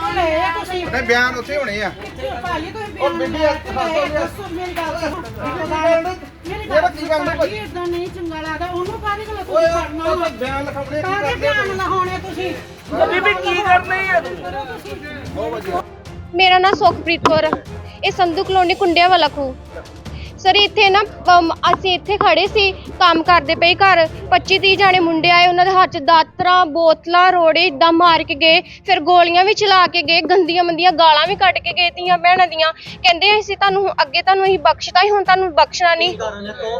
ਤੋਂ ਲਏ ਆ ਤੁਸੀਂ। ਨਹੀਂ ਬਿਆਨ ਉੱਥੇ ਹੋਣੇ ਆ। ਭਾਜੀ ਤੁਸੀਂ ਉਹ ਬੀਬੀ ਆ, ਦੱਸੋ ਦੱਸੋ ਮੇਰੀ ਗੱਲ ਸੁਣੋ। ਮੇਰੀ ਜਿਹੜਾ ਗੱਲ ਕੀ ਗੱਲ ਭਾਜੀ ਇਦਾਂ ਨਹੀਂ ਚੰਗਾ ਲੱਗਦਾ। ਉਹਨੂੰ ਕਾਹਦੇ ਕੋਲ ਓਏ ਤੁਸੀਂ ਕਰਨਾ ਉਹ ਵਾ? ਬਿਆਨ ਲਿਖਾਉਣੇ ਕੀ ਕਾਹਦੇ ਕਰਦੇ ਧਿਆਨ ਲਾਉਣੇ ਤੁਸੀਂ? ਬੀਬੀ ਕੀ ਕਰਨੀ ਹੈ ਕਰੋ ਤੁਸੀਂ ਬਹੁਤ ਵਧੀਆ। ਮੇਰਾ ਨਾਮ ਸੁਖਪ੍ਰੀਤ ਕੌਰ ਹੈ। ਇਹ ਸੰਧੂ ਕਲੋਨੀ ਕੁੰਡਿਆਂ ਵਾਲਾ ਖੂ ਸਰ ਇੱਥੇ ਨਾ ਅਮ, ਅਸੀਂ ਇੱਥੇ ਖੜੇ ਸੀ ਕੰਮ ਕਰਦੇ ਪਏ ਘਰ। 25 30 ਜਾਣੇ ਮੁੰਡੇ ਆਏ ਉਹਨਾਂ ਦੇ ਹੱਥ 'ਚ ਦਾਤਰਾਂ ਬੋਤਲਾਂ ਰੋੜੇ ਇਦਾਂ ਮਾਰ ਕੇ ਗਏ ਫਿਰ ਗੋਲੀਆਂ ਵੀ ਚਲਾ ਕੇ ਗਏ ਗੰਦੀਆਂ ਮੰਦੀਆਂ ਗਾਲਾਂ ਵੀ ਕੱਢ ਕੇ ਗਏ ਤੀਆਂ ਭੈਣਾਂ ਦੀਆਂ। ਕਹਿੰਦੇ ਅਸੀਂ ਤੁਹਾਨੂੰ ਅੱਗੇ ਤੁਹਾਨੂੰ ਅਸੀਂ ਬਖਸ਼ਤਾ ਸੀ ਹੁਣ ਤੁਹਾਨੂੰ ਬਖਸ਼ਣਾ ਨਹੀਂ।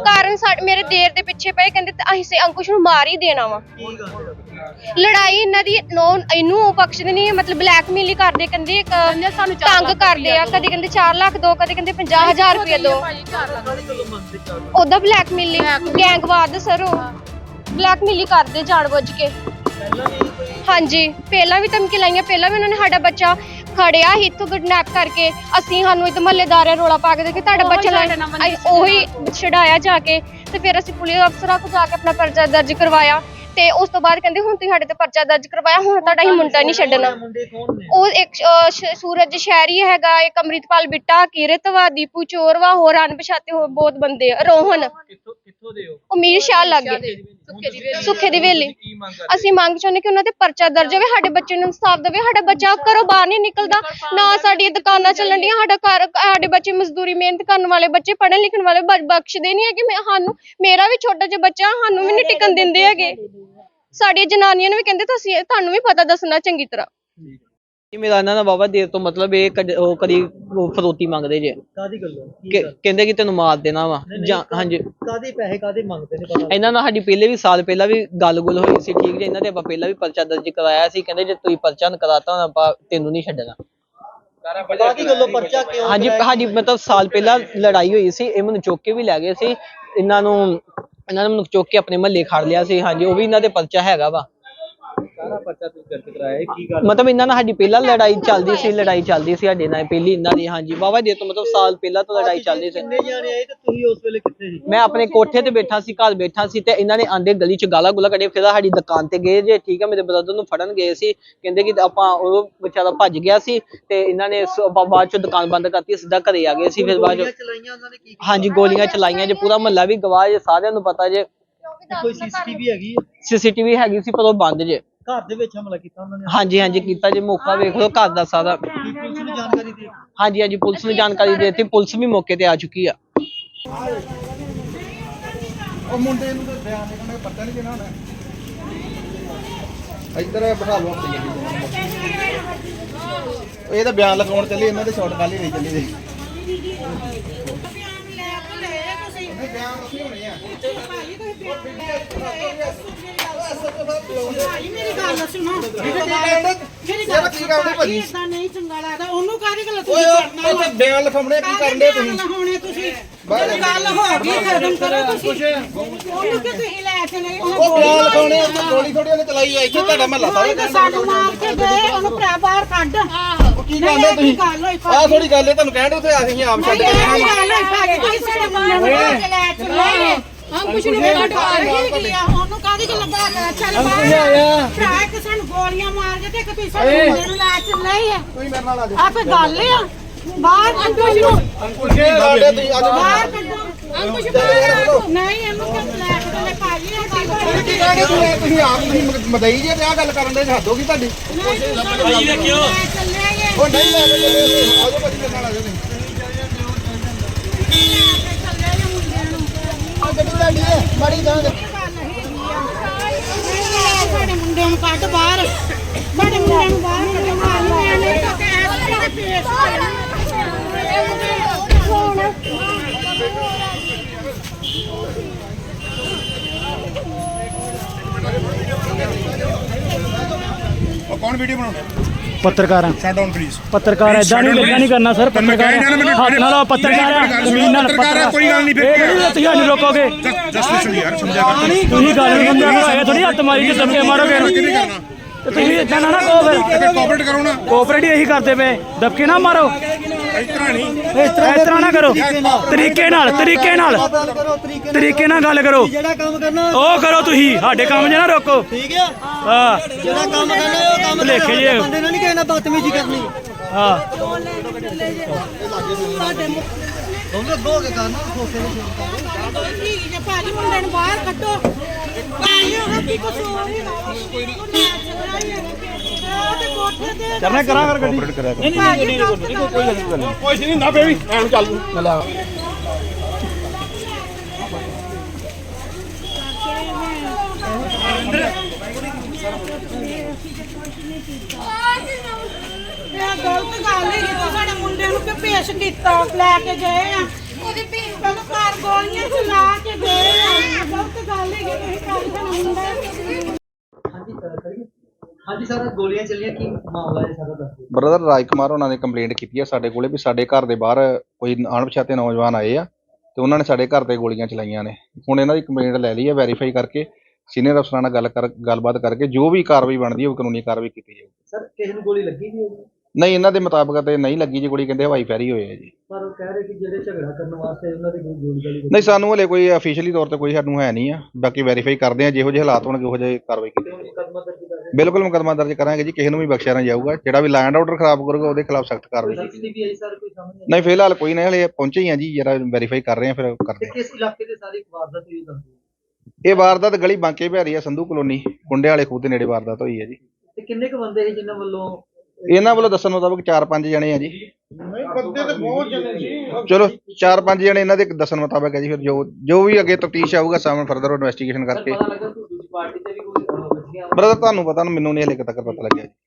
ਕਾਰਨ ਸਾਡੇ ਮੇਰੇ ਦੇਰ ਦੇ ਪਿੱਛੇ ਪਏ ਕਹਿੰਦੇ ਤੇ ਅਸੀਂ ਸੇ ਅੰਕੁਸ਼ ਨੂੰ ਮਾਰ ਹੀ ਦੇਣਾ ਵਾ। ਲੜਾਈ ਇਹਨਾਂ ਦੀ ਨੋ ਇਹਨੂੰ ਉਹ ਬਖਸ਼ਦੇ ਨਹੀਂ ਮਤਲਬ ਬਲੈਕਮੇਲ ਹੀ ਕਰਦੇ ਕਹਿੰਦੇ ਇੱਕ ਸਾਨੂੰ ਤੰਗ ਕਰਦੇ ਆ ਕਦੇ ਕਹਿੰਦੇ 4 ਲੱਖ ਦੋ ਕਦੇ ਕਹਿੰਦੇ 50000 ਰੁਪਏ ਦੋ। ਉਹਦਾ ਬਲੈਕਮੇਲ ਗੈਂਗਵਾਦ ਸਰ ਉਹ। ਬਲੈਕਮੇਲ ਹੀ ਕਰਦੇ ਜਾਣਬੁੱਝ ਕੇ। ਹਾਂਜੀ ਪਹਿਲਾਂ ਵੀ ਧਮਕੀ ਲਾਈਆਂ ਪਹਿਲਾਂ ਵੀ ਉਹਨਾਂ ਨੇ ਸਾਡਾ ਬੱਚਾ ਖੜਿਆ ਸੀ ਇੱਥੋਂ ਕਿਡਨੈਪ ਕਰਕੇ। ਅਸੀਂ ਸਾਨੂੰ ਇੱਥੇ ਮਹੱਲੇਦਾਰਾਂ ਰੋਲਾ ਪਾ ਕੇ ਦੇ ਕਿ ਤੁਹਾਡਾ ਬੱਚਾ ਲੈ ਉਹੀ ਛਡਾਇਆ ਜਾ ਕੇ ਤੇ ਫਿਰ ਅਸੀਂ ਪੁਲਿਸ ਅਫਸਰਾਂ ਕੋਲ ਜਾ ਕੇ ਆਪਣਾ ਪਰਚਾ ਦਰਜ ਕਰਵਾਇਆ। ਤੇ ਉਸ ਤੋਂ ਬਾਅਦ ਕਹਿੰਦੇ ਹੁਣ ਤੁਸੀਂ ਸਾਡੇ ਤੇ ਪਰਚਾ ਦਰਜ ਕਰਵਾਇਆ ਹੁਣ ਤੁਹਾਡਾ ਹੀ ਮੁੰਡਾ ਨਹੀਂ ਛੱਡਣਾ। ਮੁੰਡੇ ਕੌਣ ਨੇ? ਉਹ ਇੱਕ ਅਹ, ਸ਼- ਸੂਰਜ ਸ਼ਹਿਰੀ ਹੈਗਾ ਇੱਕ ਅੰਮ੍ਰਿਤਪਾਲ ਬਿੱਟਾ ਕੀਰਤਵਾ ਦੀਪੂ ਚੋਰਵਾ ਹੋਰ ਅਣਪਛਾਤੇ ਹੋਰ ਬਹੁਤ ਬੰਦੇ ਆ ਰੋਹਨ। ਕਿੱਥੋਂ ਕਿੱਥੋਂ ਦੇ ਹੋ? ਉਮੀਰ ਸ਼ਾਹ ਲੱਗੇ ਸੁੱਖੇ ਦੀ ਵੇਲੀ। ਅਸੀਂ ਮੰਗ ਚਾਹੁੰਦੇ ਕਿ ਉਹਨਾਂ ਤੇ ਪਰਚਾ ਦਰਜ ਹੋਵੇ ਸਾਡੇ ਬੱਚੇ ਨੂੰ ਇਨਸਾਫ ਦੇਵੇ ਸਾਡਾ ਬੱਚਾ ਘਰੋਂ ਬਾਹਰ ਨਹੀਂ ਨਿਕਲਦਾ ਨਾ ਸਾਡੀਆਂ ਦੁਕਾਨਾਂ ਚੱਲਣ ਡੀਆਂ ਸਾਡਾ ਘਰ ਸਾਡੇ ਬੱਚੇ ਮਜ਼ਦੂਰੀ ਮਿਹਨਤ ਕਰਨ ਵਾਲੇ ਬੱਚੇ ਪੜ੍ਹਨ ਲਿਖਣ ਵਾਲੇ ਬਖਸ਼ਦੇ ਨਹੀਂ ਹੈਗੇ। ਮੈਂ ਸਾਨੂੰ ਮੇਰਾ ਵੀ ਛੋਟਾ ਜਿਹਾ ਬੱਚਾ ਸਾਨੂੰ ਵੀ ਨਹੀਂ ਟਿਕਣ ਦਿੰਦੇ ਹੈਗੇ। ਸਾਡੀਆਂ ਜਨਾਨੀਆਂ ਨੂੰ ਵੀ ਕਹਿੰਦੇ ਤੁਸੀਂ ਤੁਹਾਨੂੰ ਵੀ ਪਤਾ ਦੱਸਣਾ ਚੰਗੀ ਤਰ੍ਹਾਂ। ਇਹ ਮੇਰਾ ਇਹਨਾਂ ਦਾ ਬਾਬਾ ਦੇਰ ਤੋਂ ਮਤਲਬ ਇਹ ਕਦ- ਉਹ ਕਦੀ ਉਹ ਫਰੋਤੀ ਮੰਗਦੇ ਜੇ। ਕਾਦੀ ਗੱਲੋਂ? ਕੀ ਕਿ- ਗੱਲ? ਕਹਿੰਦੇ ਕਿ ਤੈਨੂੰ ਮਾਰ ਦੇਣਾ ਵਾ। ਨਹੀਂ, ਜਾਂ ਹਾਂਜੀ। ਕਾਦੀ ਪੈਸੇ ਕਾਦੀ ਮੰਗਦੇ ਨੇ ਪਤਾ ਇਹਨਾਂ ਨਾਲ ਸਾਡੀ ਪਹਿਲੇ ਵੀ ਸਾਲ ਪਹਿਲਾਂ ਵੀ ਗੱਲ-ਗੁਲ ਹੋਈ ਸੀ ਠੀਕ ਜੇ? ਇਹਨਾਂ ਤੇ ਆਪਾਂ ਪਹਿਲਾਂ ਵੀ ਪਰਚਾ ਦਰਜ ਕਰਾਇਆ ਸੀ। ਕਹਿੰਦੇ ਜੇ ਤੁਸੀਂ ਪਰਚਾ ਨਾ ਕਰਾਤਾ ਹੁਣ ਆਪਾਂ ਤੈਨੂੰ ਨਹੀਂ ਛੱਡਣਾ। ਕਾਦੀ ਗੱਲੋਂ ਪਰਚਾ ਕਿਉਂ ਹਾਂਜੀ ਕਰਾਇਆ? ਹਾਂਜੀ ਮਤਲਬ ਸਾਲ ਪਹਿਲਾਂ ਲੜਾਈ ਹੋਈ ਸੀ। ਇਹ ਮੈਨੂੰ ਚੁੱਕ ਕੇ ਵੀ ਲੈ ਗਏ ਸੀ। ਇਹਨਾਂ ਨੂੰ ਇਹਨਾਂ ਨੇ ਮੈਨੂੰ ਚੁੱਕ ਕੇ ਆਪਣੇ ਮਹੱਲੇ ਖੜ ਲਿਆ ਸੀ। ਹਾਂਜੀ ਉਹ ਵੀ ਇਹਨਾਂ ਦੇ ਪਰਚਾ ਹੈਗਾ ਵਾ। ਸਾਰਾ ਪਰਚਾ ਤੁਸੀਂ ਦਰਜ ਕਰਾਇਆ ਇਹ ਕੀ ਗੱਲ? ਮਤਲਬ ਇਹਨਾਂ ਨਾਲ ਸਾਡੀ ਪਹਿਲਾਂ ਲੜਾਈ ਚੱਲਦੀ ਸੀ ਲੜਾਈ ਚੱਲਦੀ ਸੀ ਸਾਡੇ ਨਾਲ ਪਹਿਲੀ ਇਹਨਾਂ ਦੀ ਹਾਂਜੀ। ਬਾਬਾ ਦੇ ਤੋਂ ਮਤਲਬ ਸਾਲ ਪਹਿਲਾਂ ਤੋਂ ਲੜਾਈ ਚੱਲਦੀ ਸੀ। ਕਿੰਨੇ ਜਾਣੇ ਆਏ ਤੇ ਤੁਸੀਂ ਉਸ ਵੇਲੇ ਕਿੱਥੇ ਸੀ? ਮੈਂ ਆਪਣੇ ਕੋਠੇ ਤੇ ਬੈਠਾ ਸੀ ਘਰ ਬੈਠਾ ਸੀ ਤੇ ਇਹਨਾਂ ਨੇ ਆਂਦੇ ਗਲੀ ਚ ਗਾਲਾਂ ਗੁਲਾ ਕੱਢੇ ਫਿਰ ਸਾਡੀ ਦੁਕਾਨ ਤੇ ਗਏ ਜੇ ਠੀਕ ਹੈ ਮੇਰੇ ਬ੍ਰਦਰ ਨੂੰ ਫੜਨ ਗਏ ਸੀ। ਕਹਿੰਦੇ ਕਿ ਆਪਾਂ ਉਹ ਵਿਚਾਰਾ ਭੱਜ ਗਿਆ ਸੀ ਤੇ ਇਹਨਾਂ ਨੇ ਸ- ਬਾ- ਬਾਅਦ ਚ ਦੁਕਾਨ ਬੰਦ ਕਰਤੀ ਸਿੱਧਾ ਘਰੇ ਆ ਗਏ ਸੀ ਫਿਰ ਬਾਅਦ ਗੋਲੀਆਂ ਚ ਚਲਾਈਆਂ ਉਹਨਾਂ ਨੇ ਕੀ ਹਾਂਜੀ ਗੋਲੀਆਂ ਚਲਾਈਆਂ ਜੇ ਪੂਰਾ ਮਹੱਲਾ ਵੀ ਗਵਾਹ ਜੇ ਸਾਰਿਆਂ ਨੂੰ ਪਤਾ ਜੇ? ਕੋਈ ਸੀਸੀਟੀਵੀ ਹੈਗੀ ਹੈ? ਸੀਸੀਟੀਵੀ ਹੈਗੀ ਸੀ ਪਰ ਉਹ ਬੰਦ ਜੇ। ਘਰ ਦੇ ਵਿੱਚ ਹਮਲਾ ਕੀਤਾ ਉਹਨਾਂ ਨੇ? ਹਾਂਜੀ ਹਾਂਜੀ ਕੀਤਾ ਜੇ ਮੌਕਾ ਵੇਖ ਲਓ ਘਰ ਦਾ ਸਾਰਾ। ਕੀ ਪੁਲਿਸ ਨੂੰ ਜਾਣਕਾਰੀ ਦੇ ਹਾਂਜੀ ਹਾਂਜੀ ਪੁਲਿਸ ਨੂੰ ਜਾਣਕਾਰੀ ਦੇ ਦਿੱਤੀ ਪੁਲਿਸ ਵੀ ਮੌਕੇ ਤੇ ਆ ਚੁੱਕੀ ਆ। ਉਹ ਮੁੰਡੇ ਨੂੰ ਤਾਂ ਬਿਆਨ ਲਿਖਣ ਦਾ ਪਤਾ ਨਹੀਂ ਕਿਹਨਾਂ ਹੋਣਾ ਇੱਧਰ ਬਿਠਾ ਲਓ ਆਪਣੀ ਗੱਡੀ। ਉਹ ਇਹ ਤਾਂ ਬਿਆਨ ਲਿਖਾਉਣ ਚੱਲੇ ਇਹਨਾਂ ਦੇ ਸ਼ਾਰਟ ਕਾਲੀ ਨਹੀਂ ਚੱਲੀ। ਦੇ ਬਿਆਨ ਲੈ ਕੇ ਆ ਤੁਸੀਂ ਨਹੀਂ ਬਿਆਨ ਉੱਥੇ ਹੋਣੇ ਆ। ਭਾਜੀ ਤੁਸੀਂ ਬਿਆਨ ਲੈ ਕੇ ਮੇਰੀ ਗੱਲ ਸੁਣੋ। ਭਾਜੀ ਮੇਰੀ ਗੱਲ ਕੀ ਇਹ ਕੀ ਭਾਜੀ? ਇਦਾਂ ਨਹੀਂ ਚੰਗਾ ਲੱਗਦਾ। ਉਹਨੂੰ ਕਾਹਦੀ ਗੱਲ ਓਏ ਉਹ ਤਾਂ ਬਿਆਨ ਲਿਖਾਉਣੇ ਕੀ ਕਰਦੇ ਤੁਸੀਂ? ਲਾਉਣੇ ਤੁਸੀਂ? ਜਿਹੜੀ ਗੱਲ ਹੋ ਗਈ ਖਤਮ ਕਰੋ ਤੁਸੀਂ। ਉਹਨੂੰ ਕਿ ਤੁਸੀਂ ਲੈ ਚਲੇ ਉਹ ਬਿਆਨ ਲਿਖਾਉਣੇ ਉੱਥੇ ਗੋਲੀ ਥੋੜੀ ਉਹਨੇ ਚਲਾਈ ਆ ਇੱਥੇ ਤੁਹਾਡਾ ਮਹੱਲਾ ਸਾਰੇ ਤਾਂ ਸਾਨੂੰ ਮਾਰ ਕੇ ਗਏ ਉਹਨੂੰ ਭਰਾ ਬਾਹਰ ਕੱਢ। ਉਹ ਕੀ ਕਹਿੰਦੇ ਤੁਸੀਂ? ਗੱਲ ਹੋਈ ਆਹ ਥੋੜੀ ਗੱਲ ਹੈ ਤੁਹਾਨੂੰ ਕਹਿਣ ਦੇ ਉੱਥੇ ਅਸੀਂ ਆਪ ਛੱਡ ਕੇ ਨਹੀਂ ਜਾਣਾ ਗੱਲ ਹੋਈ ਭਾਜੀ? ਤੁਸੀਂ ਸਾਡੇ ਮੁੰਡੇ ਨੂੰ ਕੇ ਲੈ ਚਲੇ। ਕੁਛ ਨਹੀਂ ਕੱਢ ਪਾ ਰਹੇ ਗਿਆ ਉਹਨੂੰ ਕਾਹਦੀ ਗੱਲ ਕੇ ਚੱਲ ਬਾਹਰ ਭਰਾ ਇੱਕ ਸਾਨੂੰ ਗੋਲੀਆਂ ਮਾਰ ਕੇ ਤੇ ਇੱਕ ਤੁਸੀਂ ਸਾਡੇ ਮੁੰਡੇ ਨੂੰ ਲੈ ਚੱਲੇ ਆ। ਤੁਸੀਂ ਮੇਰੇ ਨਾਲ ਆ ਜਾਓ ਆ ਕੋਈ ਗੱਲ ਆ। ਬਾਹਰ ਅੰਕੁਸ਼ ਨੂੰ। ਅੰਕੁਸ਼ ਜੀ ਸਾਡੇ ਤੁਸੀਂ ਆ ਜਾਓ ਬਾਹਰ ਕੱਢੋ। ਅੰਕੁਸ਼ ਬਾਹਰ ਨਹੀਂ ਇਹਨੂੰ ਕਿ ਲੈ ਕੇ ਚੱਲੇ ਭਾਜੀ ਇਹ ਗੱਲ ਕੀ ਕਹਿੰਦੇ ਤੁਸੀਂ ਤੁਸੀਂ ਆਪ ਤੁਸੀਂ ਮਦਈ ਜੇ ਤੇ ਆ ਗੱਲ ਕਰਨ ਦੇ ਹੱਦ ਹੋ ਗਈ ਤੁਹਾਡੀ। ਭਾਜੀ ਨੇ ਕਿਉਂ ਚੱਲੇ ਆ। ਉਹ ਨਹੀਂ ਲੈ ਕੇ। ਆ ਜਾਓ ਭਾਜੀ ਮੇਰੇ ਨਾਲ ਆ ਜਾਓ ਤੁਸੀਂ ਚੱਲੇ ਆ ਮੁੰਡੇ ਨੂੰ ਆ ਗੱਡੀ ਤੁਹਾਡੀ ਹੈ ਮਾੜੀ ਗਾਂ ਸਾਡੇ ਮੁੰਡੇ ਨੂੰ ਕੱਢ ਬਾਹਰ। ਸਾਡੇ ਮੁੰਡੇ ਨੂੰ ਬਾਹਰ ਕੱਢ ਮਾਰ ਮੈਂ ਨਹੀਂ ਤਾਂ ਕਹਿ ਤੇ ਪੇਸ਼ ਉਹ ਕੌਣ ਵੀਡੀਓ ਬਣਾਉਂਦਾ? ਪੱਤਰਕਾਰ ਸ਼ਟ ਡਾਊਨ ਪਲੀਜ਼ ਪੱਤਰਕਾਰ ਐਦਾਂ ਨਹੀਂ ਇਦਾਂ ਨਹੀਂ ਕਰਨਾ ਸਰ ਪੱਤਰਕਾਰ ਹੱਥ ਨਾਲ ਪੱਤਰਕਾਰ ਜ਼ਮੀਨ ਨਾਲ ਪੱਤਰਕਾਰ ਕੋਈ ਗੱਲ ਨਹੀਂ ਫਿਰ ਤੁਸੀਂ ਸਾਨੂੰ ਰੋਕੋਗੇ? ਜਸਟ ਲਿਸਨ ਯਾਰ ਸਮਝਿਆ ਕਰ ਤੁਸੀਂ ਗੱਲ ਨੂੰ ਬੰਦਿਆਂ ਨੂੰ ਆਏ ਥੋੜੀ ਹੱਥ ਮਾਰੀ ਕੇ ਦਬਕੇ ਮਾਰੋਗੇ। ਤੁਸੀਂ ਇਦਾਂ ਨਾ ਨਾ ਕਹੋ ਫਿਰ। ਤੇ ਕੋਆਪਰੇਟ ਕਰੋ ਨਾ। ਕੋਆਪਰੇਟ ਇਹੀ ਕਰਦੇ ਪਏ। ਦਬਕੇ ਨਾ ਮਾਰੋ। ਇਸ ਤਰ੍ਹਾਂ ਨਹੀਂ ਇਸ ਤਰ੍ਹਾਂ ਨਾ ਕਰੋ। ਤਰੀਕੇ ਨਾਲ। ਤਰੀਕੇ ਨਾਲ ਤਰੀਕੇ ਨਾਲ ਗੱਲ ਕਰੋ ਜਿਹੜਾ ਕੰਮ ਕਰਨਾ ਉਹ ਕਰੋ ਤੁਸੀਂ। ਸਾਡੇ ਕੰਮ 'ਚ ਨਾ ਰੋਕੋ। ਠੀਕ ਆ? ਹਾਂ। ਜਿਹੜਾ ਕੰਮ ਕਰਨਾ ਉਹ ਕੰਮ ਭੁਲੇਖੇ ਜਿਹੇ ਹੋ। ਬੰਦੇ ਨਾਲ ਨਹੀਂ ਕਿਸੇ ਨਾਲ ਬਦਤਮੀਜ਼ੀ ਕਰਨੀ। ਹਾਂ। ਦੋਵੇਂ ਅੱਗੋਂ ਕੇ ਕਰਨਾ ਖੋਸੇ ਦੇ ਠੀਕ ਜੇ ਭਾਜੀ ਮੁੰਡੇ ਨੂੰ ਬਾਹਰ ਕੱਢੋ। ਭਾਜੀ ਉਹਦਾ ਕੀ ਕਸੂਰ? ਨਹੀਂ। ਕੋਈ ਨਹੀਂ। ਉਹ ਤੇ ਕੋਠੇ ਤੇ ਕਰਨਾ ਕਰਾਂ ਕਰ ਗੱਡੀ। ਕਰਿਆ ਕਰ। ਭਾਜੀ ਕੋਈ ਕੋਈ ਨਹੀਂ। ਨਾ ਬੇਬੀ ਐਂ ਚੱਲ। ਇਹ ਗਲਤ ਗੱਲ ਹੈ ਕਿ ਸਾਡੇ ਮੁੰਡੇ ਨੂੰ ਕਿ ਪੇਸ਼ ਕੀਤਾ ਲੈ ਕੇ ਗਏ ਆ। ਉਹਦੀ ਭੀਖ ਪਹਿਲਾਂ ਘਰ ਗੋਲੀਆਂ ਚਲਾ ਕੇ ਗਏ ਆ। ਗਲਤ ਗੱਲ ਹੈ ਕਿ ਤੁਸੀਂ ਘਰ ਦਾ ਮੁੰਡਾ ਹਾਂਜੀ ਸਰ ਕਰੀਏ ਹਾਂਜੀ ਸਰ ਗੋਲੀਆਂ ਚੱਲੀਆਂ ਕੀ ਮਾਮਲਾ ਹੈ ਸਾਰਾ ਦੱਸੋ। ਬ੍ਰਦਰ ਰਾਜਕੁਮਾਰ ਉਹਨਾਂ ਨੇ ਕੰਪਲੇਂਟ ਕੀਤੀ ਹੈ ਸਾਡੇ ਕੋਲੇ ਵੀ ਸਾਡੇ ਘਰ ਦੇ ਬਾਹਰ ਕੋਈ ਅਣਪਛਾਤੇ ਨੌਜਵਾਨ ਆਏ ਆ ਤੇ ਉਹਨਾਂ ਨੇ ਸਾਡੇ ਘਰ ਤੇ ਗੋਲੀਆਂ ਚਲਾਈਆਂ ਨੇ। ਹੁਣ ਇਹਨਾਂ ਦੀ ਕੰਪਲੇਂਟ ਲੈ ਲਈ ਹੈ ਵੈਰੀਫਾਈ ਕਰਕੇ ਸੀਨੀਅਰ ਅਫਸਰਾਂ ਨਾਲ ਗੱਲ ਕਰ ਗੱਲਬਾਤ ਕਰਕੇ ਜੋ ਵੀ ਕਾਰਵਾਈ ਬਣਦੀ ਹੈ ਉਹ ਕਾਨੂੰਨੀ ਕਾਰਵਾਈ ਕੀਤੀ ਜਾਊਗੀ। ਸਰ ਕਿਸੇ ਨੂੰ ਗੋਲੀ ਲੱਗੀ ਵੀ? ਨਹੀਂ ਇਹਨਾਂ ਦੇ ਮੁਤਾਬਕ ਤੇ ਨਹੀਂ ਲੱਗੀ ਜੀ ਗੋਲੀ ਕਹਿੰਦੇ ਹਵਾਈ ਫੈਰੀ ਹੋਏ ਆ ਜੀ। ਪਰ ਉਹ ਕਹਿ ਰਹੇ ਕਿ ਜਿਹੜੇ ਝਗੜਾ ਕਰਨ ਵਾਸਤੇ ਉਹਨਾਂ ਦੀ ਕੋਈ ਗੋਲੀ ਨਹੀਂ ਸਾਨੂੰ ਹਲੇ ਕੋਈ ਅਫੀਸ਼ੀਅਲੀ ਤੌਰ ਤੇ ਕੋਈ ਸਾਨੂੰ ਹੈ ਨਹੀਂ ਆ। ਬਾਕੀ ਵੈਰੀਫਾਈ ਕਰਦੇ ਆ ਜਿਹੋ ਜਿਹੇ ਹਾਲਾਤ ਹੋਣਗੇ ਉਹੋ ਜਿਹੇ ਕਾਰਵਾਈ ਕੀਤੀ ਜਾਊਗੀ। ਬਿਲਕੁਲ ਮੁਕੱਦਮਾ ਦਰਜ ਕਰਾਂਗੇ ਜੀ ਕਿਸੇ ਨੂੰ ਵੀ ਬਖਸ਼ਿਆ ਨਾ ਜਾਊਗਾ। ਜਿਹੜਾ ਵੀ ਲੈਂਡ ਆਰਡਰ ਖਰਾਬ ਕਰੂਗਾ ਉਹਦੇ ਖਿਲਾਫ ਸਖਤ ਕਾਰਵਾਈ ਕੀਤੀ ਜਾਊਗੀ। ਸਰ ਕੋਈ ਸਾਹਮਣੇ ਨਹੀਂ ਫਿਲਹਾਲ ਕੋਈ ਨਹੀਂ ਹਲੇ ਪਹੁੰਚੇ ਹੀ ਆ ਜੀ ਜਰਾ ਵੈਰੀਫਾਈ ਕਰ ਰਹੇ ਆ ਫਿਰ ਕਰਦੇ ਤੇ ਆ। ਕਿਸ ਇਲਾਕੇ ਦੇ ਸਾਰੀ ਵਾਰਦਾਤ ਹੋਈ ਦੱਸ ਦਿਓ। ਇਹ ਵਾਰਦਾਤ ਗਲੀ ਬਾਂਕੇ ਬਿਹਾਰੀ ਆ ਸੰਧੂ ਕਲੋਨੀ ਕੁੰਡੇ ਵਾਲੇ ਖੂਹ ਦੇ ਨੇੜੇ ਵਾਰਦਾਤ ਹੋਈ ਹੈ ਜੀ। ਤੇ ਕਿੰਨੇ ਕੁ ਬੰਦੇ ਸੀ ਜਿਨ੍ਹਾਂ ਵੱਲੋਂ ਇਹਨਾਂ ਵੱਲੋਂ ਦੱਸਣ ਮੁਤਾਬਕ 4-5 ਜਣੇ ਆ ਜੀ। ਨਹੀਂ ਬੰਦੇ ਤੇ ਬਹੁਤ ਜਣੇ ਜੀ। ਚਲੋ 4-5 ਜਣੇ ਇਹਨਾਂ ਦੇ ਦੱਸਣ ਮੁਤਾਬਕ ਹੈ ਜੀ ਫਿਰ ਜੋ ਜੋ ਵੀ ਅੱਗੇ ਤਫਤੀਸ਼ ਆਊਗਾ ਸਾਹਮਣੇ ਫਰਦਰ ਇਨਵੈਸਟੀਗੇਸ਼ਨ ਕਰਕੇ। ਪਤਾ ਲੱਗਾ ਕਿ ਦੂਜੀ ਪਾਰਟੀ ਤੇ ਵੀ ਕੋਈ ਅਹ, ਵੱਜੀਆਂ ਬ੍ਰਦਰ ਤੁਹਾਨੂੰ ਪਤਾ ਨਾ ਮੈਨੂੰ ਨਹੀਂ ਹਲੇ ਤੱਕ ਪਤਾ ਲੱਗਿਆ। ਜੀ